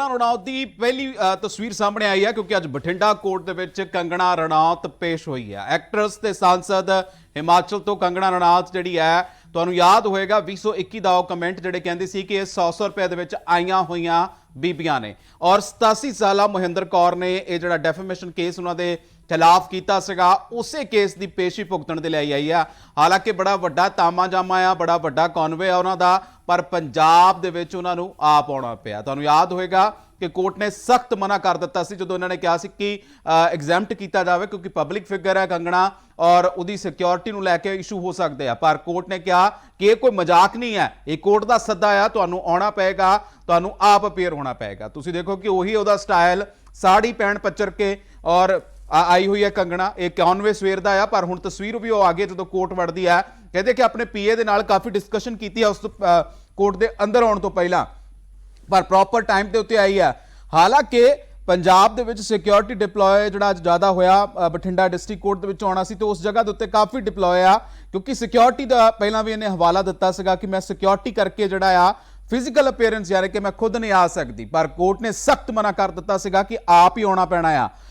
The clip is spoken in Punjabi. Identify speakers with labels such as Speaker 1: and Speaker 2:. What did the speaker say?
Speaker 1: ਕੰਗਣਾ ਰਣੌਤ ਦੀ ਪਹਿਲੀ ਤਸਵੀਰ ਸਾਹਮਣੇ ਆਈ ਹੈ ਕਿਉਂਕਿ ਅੱਜ ਬਠਿੰਡਾ ਕੋਰਟ ਦੇ ਵਿੱਚ ਕੰਗਣਾ ਰਣੌਤ ਪੇਸ਼ ਹੋਈ ਹੈ। ਐਕਟਰਸ ਤੇ ਸਾਂਸਦ ਹਿਮਾਚਲ ਤੋਂ ਕੰਗਣਾ ਰਣੌਤ ਜਿਹੜੀ ਹੈ, ਤੁਹਾਨੂੰ ਯਾਦ ਹੋਏਗਾ 2021 ਦਾ ਉਹ ਕਮੈਂਟ ਜਿਹੜੇ ਕਹਿੰਦੇ ਸੀ ਕਿ ਇਹ 100 ਰੁਪਏ ਦੇ ਵਿੱਚ ਆਈਆਂ ਹੋਈਆਂ ਬੀਬੀਆਂ ਨੇ। ਔਰ 87 ਸਾਲਾ ਮਹਿੰਦਰ ਕੌਰ ਨੇ ਇਹ ਜਿਹੜਾ ਡੈਫੇਮੇਸ਼ਨ ਕੇਸ ਉਹਨਾਂ ਦੇ ਖਿਲਾਫ ਕੀਤਾ ਸੀਗਾ, ਉਸੇ ਕੇਸ ਦੀ ਪੇਸ਼ੀ ਭੁਗਤਣ ਦੇ ਲਈ ਆਈ ਆ ਹਾਲਾਂਕਿ ਬੜਾ ਵੱਡਾ ਤਾਮਾ ਜਾਮਾ ਆ, ਬੜਾ ਵੱਡਾ ਕਨਵੇ ਆ ਉਹਨਾਂ ਦਾ। ਪਰ ਪੰਜਾਬ ਦੇ ਵਿੱਚ ਉਹਨਾਂ ਨੂੰ ਆਪ ਆਉਣਾ ਪਿਆ। ਤੁਹਾਨੂੰ ਯਾਦ ਹੋਏਗਾ ਕਿ ਕੋਰਟ ਨੇ ਸਖਤ ਮਨਾ ਕਰ ਦਿੱਤਾ ਸੀ ਜਦੋਂ ਇਹਨਾਂ ਨੇ ਕਿਹਾ ਸੀ ਕਿ ਐਗਜ਼ੈਂਪਟ ਕੀਤਾ ਜਾਵੇ ਕਿਉਂਕਿ ਪਬਲਿਕ ਫਿਗਰ ਹੈ ਕੰਗਣਾ ਔਰ ਉਹਦੀ ਸਿਕਿਉਰਿਟੀ ਨੂੰ ਲੈ ਕੇ ਇਸ਼ੂ ਹੋ ਸਕਦੇ ਆ। ਪਰ ਕੋਰਟ ਨੇ ਕਿਹਾ ਕਿ ਇਹ ਕੋਈ ਮਜ਼ਾਕ ਨਹੀਂ ਹੈ। ਇਹ ਕੋਰਟ ਦਾ ਸੱਦਾ ਆ, ਤੁਹਾਨੂੰ ਆਉਣਾ ਪਏਗਾ, ਤੁਹਾਨੂੰ ਆਪ ਅਪੀਅਰ ਹੋਣਾ ਪਏਗਾ। ਤੁਸੀਂ ਦੇਖੋ ਕਿ ਉਹੀ ਉਹਦਾ ਸਟਾਈਲ ਸਾੜੀ ਪਹਿਨ ਪੱਚਰ ਕੇ ਔਰ ਆ- ਆਈ ਹੋਈ ਹੈ ਕੰਗਣਾ, ਇਹ ਕਨਵੇ ਸਵੇਰ ਦਾ ਆ, ਪਰ ਹੁਣ ਤਸਵੀਰ ਵੀ ਉਹ ਆ ਗਈ ਜਦੋਂ ਕੋਰਟ ਵੜਦੀ ਹੈ ਕਹਿੰਦੇ ਕਿ ਆਪਣੇ ਪੀਏ ਦੇ ਨਾਲ ਕਾਫੀ ਡਿਸਕਸ਼ਨ ਕੀਤੀ ਆ ਉਸ ਕੋਰਟ ਦੇ ਅੰਦਰ ਆਉਣ ਤੋਂ ਪਹਿਲਾਂ। ਪਰ ਪ੍ਰੋਪਰ ਟਾਈਮ ਤੇ ਉੱਤੇ ਆਈ ਆ। ਹਾਲਾਂਕਿ ਪੰਜਾਬ ਦੇ ਵਿੱਚ ਸਿਕਿਉਰਿਟੀ ਡਿਪਲੋਏ ਜਿਹੜਾ ਅੱਜ ਜ਼ਿਆਦਾ ਹੋਇਆ ਬਠਿੰਡਾ ਡਿਸਟ੍ਰਿਕਟ ਕੋਰਟ ਦੇ ਵਿੱਚ ਆਉਣਾ ਸੀ, ਤੇ ਉਸ ਜਗ੍ਹਾ ਦੇ ਉੱਤੇ ਕਾਫੀ ਡਿਪਲੋਏ ਆ, ਕਿਉਂਕਿ ਸਿਕਿਉਰਿਟੀ ਦਾ ਪਹਿਲਾਂ ਵੀ ਇਹਨੇ ਹਵਾਲਾ ਦਿੱਤਾ ਸੀਗਾ ਕਿ ਮੈਂ ਸਿਕਿਉਰਿਟੀ ਕਰਕੇ ਜਿਹੜਾ ਆ ਫਿਜ਼ੀਕਲ ਅਪੀਅਰੈਂਸ ਯਾਨੀ ਕਿ ਮੈਂ ਖੁਦ ਨਹੀਂ ਆ ਸਕਦੀ। ਪਰ ਕੋਰਟ ਨੇ ਸਖਤ ਮਨਾ ਕਰ ਦਿੱਤਾ ਸੀਗਾ ਕਿ ਆਪ ਹੀ ਆਉਣਾ ਪੈਣਾ ਆ।